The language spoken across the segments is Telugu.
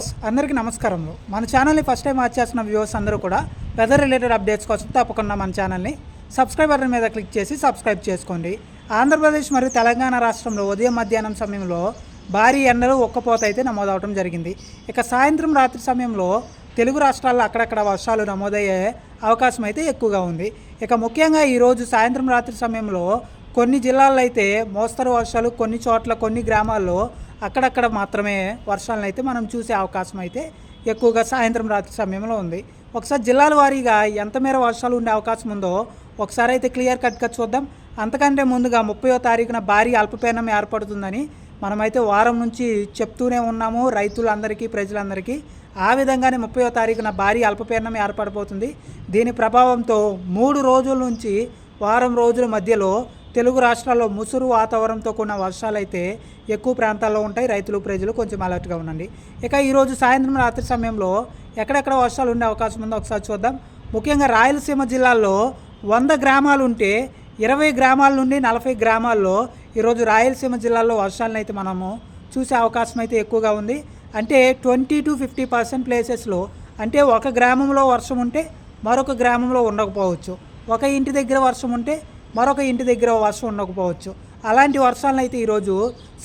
వ్యూవర్స్ అందరికీ నమస్కారములు. మన ఛానల్ని ఫస్ట్ టైం వాచ్ చేస్తున్న వ్యూవర్స్ అందరూ కూడా వెదర్ రిలేటెడ్ అప్డేట్స్ కోసం తప్పకుండా మన ఛానల్ని సబ్స్క్రైబ్ బటన్ మీద క్లిక్ చేసి సబ్స్క్రైబ్ చేసుకోండి. ఆంధ్రప్రదేశ్ మరియు తెలంగాణ రాష్ట్రంలో ఉదయం మధ్యాహ్నం సమయంలో భారీ ఎండలు ఒక్కపోత అయితే నమోదవడం జరిగింది. ఇక సాయంత్రం రాత్రి సమయంలో తెలుగు రాష్ట్రాల్లో అక్కడక్కడ వర్షాలు నమోదయ్యే అవకాశం అయితే ఎక్కువగా ఉంది. ఇక ముఖ్యంగా ఈరోజు సాయంత్రం రాత్రి సమయంలో కొన్ని జిల్లాల్లో అయితే మోస్తరు వర్షాలు కొన్ని చోట్ల కొన్ని గ్రామాల్లో అక్కడక్కడ మాత్రమే వర్షాలను అయితే మనం చూసే అవకాశం అయితే ఎక్కువగా సాయంత్రం రాత్రి సమయంలో ఉంది. ఒకసారి జిల్లాల వారీగా ఎంత మేర వర్షాలు ఉండే అవకాశం ఉందో ఒకసారి అయితే క్లియర్ కట్గా చూద్దాం. అంతకంటే ముందుగా ముప్పయో తారీఖున భారీ అల్పపీడనం ఏర్పడుతుందని మనమైతే వారం నుంచి చెప్తూనే ఉన్నాము రైతులందరికీ ప్రజలందరికీ. ఆ విధంగానే ముప్పయో తారీఖున భారీ అల్పపీడనం ఏర్పడబోతుంది. దీని ప్రభావంతో మూడు రోజుల నుంచి వారం రోజుల మధ్యలో తెలుగు రాష్ట్రాల్లో ముసురు వాతావరణంతో కూడిన వర్షాలు అయితే ఎక్కువ ప్రాంతాల్లో ఉంటాయి. రైతులు ప్రజలు కొంచెం అలర్ట్గా ఉండండి. ఇక ఈరోజు సాయంత్రం రాత్రి సమయంలో ఎక్కడెక్కడ వర్షాలు ఉండే అవకాశం ఉందో ఒకసారి చూద్దాం. ముఖ్యంగా రాయలసీమ జిల్లాల్లో వంద గ్రామాలు ఉంటే ఇరవై గ్రామాల నుండి నలభై గ్రామాల్లో ఈరోజు రాయలసీమ జిల్లాలో వర్షాలను అయితే మనము చూసే అవకాశం అయితే ఎక్కువగా ఉంది. అంటే ట్వంటీ టు ఫిఫ్టీ పర్సెంట్ ప్లేసెస్లో అంటే ఒక గ్రామంలో వర్షం ఉంటే మరొక గ్రామంలో ఉండకపోవచ్చు. ఒక ఇంటి దగ్గర వర్షం ఉంటే మరొక ఇంటి దగ్గర వర్షం ఉండకపోవచ్చు. అలాంటి వర్షాలను అయితే ఈరోజు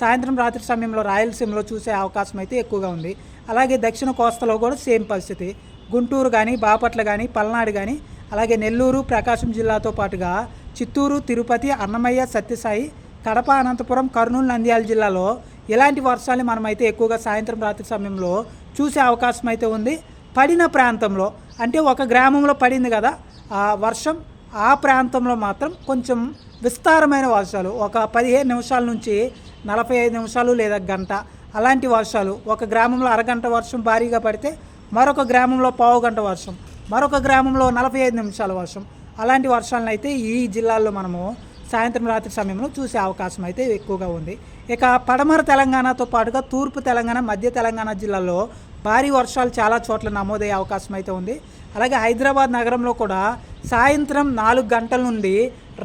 సాయంత్రం రాత్రి సమయంలో రాయలసీమలో చూసే అవకాశం అయితే ఎక్కువగా ఉంది. అలాగే దక్షిణ కోస్తలో కూడా సేమ్ పరిస్థితి. గుంటూరు కానీ బాపట్ల కానీ పల్నాడు కానీ అలాగే నెల్లూరు ప్రకాశం జిల్లాతో పాటుగా చిత్తూరు తిరుపతి అన్నమయ్య సత్యసాయి కడప అనంతపురం కర్నూలు నంద్యాల జిల్లాలో ఇలాంటి వర్షాలు మనమైతే ఎక్కువగా సాయంత్రం రాత్రి సమయంలో చూసే అవకాశం అయితే ఉంది. పడిన ప్రాంతంలో అంటే ఒక గ్రామంలో పడింది కదా ఆ వర్షం ఆ ప్రాంతంలో మాత్రం కొంచెం విస్తారమైన వర్షాలు ఒక పదిహేను నిమిషాల నుంచి నలభై ఐదు నిమిషాలు లేదా గంట అలాంటి వర్షాలు. ఒక గ్రామంలో అరగంట వర్షం భారీగా పడితే మరొక గ్రామంలో పావు గంట వర్షం మరొక గ్రామంలో నలభై ఐదు నిమిషాల వర్షం. అలాంటి వర్షాలను అయితే ఈ జిల్లాల్లో మనము సాయంత్రం రాత్రి సమయంలో చూసే అవకాశం అయితే ఎక్కువగా ఉంది. ఇక పడమర తెలంగాణతో పాటుగా తూర్పు తెలంగాణ మధ్య తెలంగాణ జిల్లాల్లో భారీ వర్షాలు చాలా చోట్ల నమోదయ్యే అవకాశం అయితే ఉంది. అలాగే హైదరాబాద్ నగరంలో కూడా సాయంత్రం నాలుగు గంటల నుండి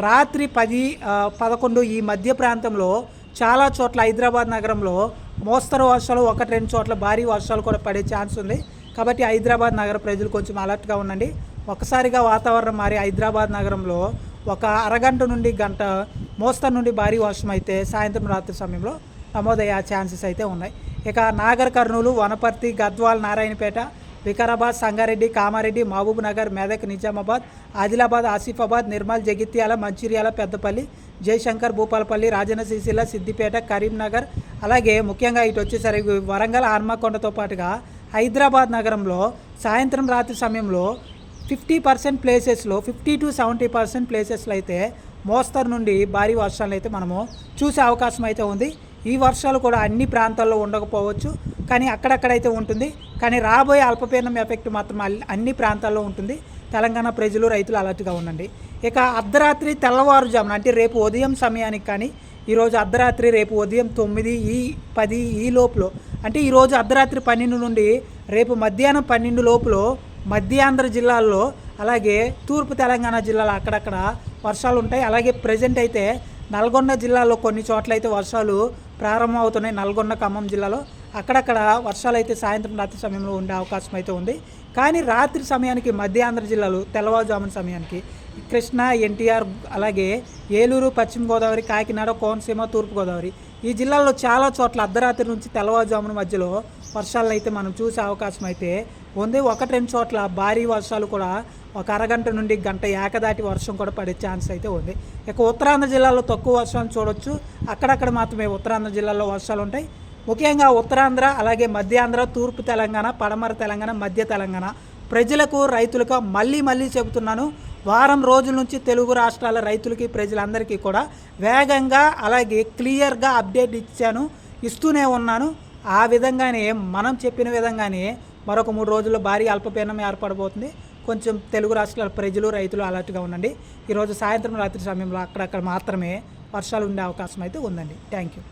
రాత్రి పది పదకొండు ఈ మధ్య ప్రాంతంలో చాలా చోట్ల హైదరాబాద్ నగరంలో మోస్తరు వర్షాలు ఒకటి రెండు చోట్ల భారీ వర్షాలు కూడా పడే ఛాన్స్ ఉంది. కాబట్టి హైదరాబాద్ నగర ప్రజలు కొంచెం అలర్ట్గా ఉండండి. ఒకసారిగా వాతావరణం మారి హైదరాబాద్ నగరంలో ఒక అరగంట నుండి గంట మోస్తరు నుండి భారీ వర్షం అయితే సాయంత్రం రాత్రి సమయంలో నమోదయ్యే ఛాన్సెస్ అయితే ఉన్నాయి. ఇక నాగర్ కర్నూలు వనపర్తి గద్వాల్ నారాయణపేట వికారాబాద్ సంగారెడ్డి కామారెడ్డి మహబూబ్ నగర్ మెదక్ నిజామాబాద్ ఆదిలాబాద్ ఆసిఫాబాద్ నిర్మల్ జగిత్యాల మంచిర్యాల పెద్దపల్లి జయశంకర్ భూపాలపల్లి రాజన్న సిరిసిల్ల సిద్దిపేట కరీంనగర్ అలాగే ముఖ్యంగా ఇటు వచ్చేసరికి వరంగల్ ఆర్మకొండతో పాటుగా హైదరాబాద్ నగరంలో సాయంత్రం రాత్రి సమయంలో ఫిఫ్టీ పర్సెంట్ ప్లేసెస్లో ఫిఫ్టీ టు సెవెంటీ పర్సెంట్ ప్లేసెస్లో అయితే మోస్తరు నుండి భారీ వర్షాలు అయితే మనము చూసే అవకాశం అయితే ఉంది. ఈ వర్షాలు కూడా అన్ని ప్రాంతాల్లో ఉండకపోవచ్చు కానీ అక్కడక్కడైతే ఉంటుంది. కానీ రాబోయే అల్పపీడనం ఎఫెక్ట్ మాత్రం అన్ని ప్రాంతాల్లో ఉంటుంది. తెలంగాణ ప్రజలు రైతులు అలర్ట్గా ఉండండి. ఇక అర్ధరాత్రి తెల్లవారుజామున అంటే రేపు ఉదయం సమయానికి కానీ ఈరోజు అర్ధరాత్రి రేపు ఉదయం తొమ్మిది ఈ పది ఈ లోపులో అంటే ఈరోజు అర్ధరాత్రి పన్నెండు నుండి రేపు మధ్యాహ్నం పన్నెండు లోపులో మధ్యాంధ్ర జిల్లాల్లో అలాగే తూర్పు తెలంగాణ జిల్లాలో అక్కడక్కడ వర్షాలు ఉంటాయి. అలాగే ప్రజెంట్ అయితే నల్గొండ జిల్లాలో కొన్ని చోట్ల అయితే వర్షాలు ప్రారంభమవుతున్నాయి. నల్గొండ ఖమ్మం జిల్లాలో అక్కడక్కడ వర్షాలు అయితే సాయంత్రం రాత్రి సమయంలో ఉండే అవకాశం అయితే ఉంది. కానీ రాత్రి సమయానికి మధ్యాంధ్ర జిల్లాలు తెల్లవారుజామున సమయానికి కృష్ణా ఎన్టీఆర్ అలాగే ఏలూరు పశ్చిమ గోదావరి కాకినాడ కోనసీమ తూర్పుగోదావరి ఈ జిల్లాల్లో చాలా చోట్ల అర్ధరాత్రి నుంచి తెల్లవారుజామున మధ్యలో వర్షాలను అయితే మనం చూసే అవకాశం అయితే ఉంది. ఒకటి రెండు చోట్ల భారీ వర్షాలు కూడా ఒక అరగంట నుండి గంట ఏకదాటి వర్షం కూడా పడే ఛాన్స్ అయితే ఉంది. ఇక ఉత్తరాంధ్ర జిల్లాలో తక్కువ వర్షాలు చూడొచ్చు. అక్కడక్కడ మాత్రమే ఉత్తరాంధ్ర జిల్లాలో వర్షాలు ఉంటాయి. ముఖ్యంగా ఉత్తరాంధ్ర అలాగే మధ్యాంధ్ర తూర్పు తెలంగాణ పడమర తెలంగాణ మధ్య తెలంగాణ. ప్రజలకు రైతులకు మళ్ళీ మళ్ళీ చెబుతున్నాను వారం రోజుల నుంచి తెలుగు రాష్ట్రాల రైతులకి ప్రజలందరికీ కూడా వేగంగా అలాగే క్లియర్గా అప్డేట్ ఇచ్చాను ఇస్తూనే ఉన్నాను. ఆ విధంగానే మనం చెప్పిన విధంగానే మరొక మూడు రోజుల్లో భారీ అల్పపీడనం ఏర్పడబోతుంది. కొంచెం తెలుగు రాష్ట్రాల ప్రజలు రైతులు అలర్ట్గా ఉండండి. ఈరోజు సాయంత్రం రాత్రి సమయంలో అక్కడక్కడ మాత్రమే వర్షాలు ఉండే అవకాశం అయితే ఉందండి. Thank you.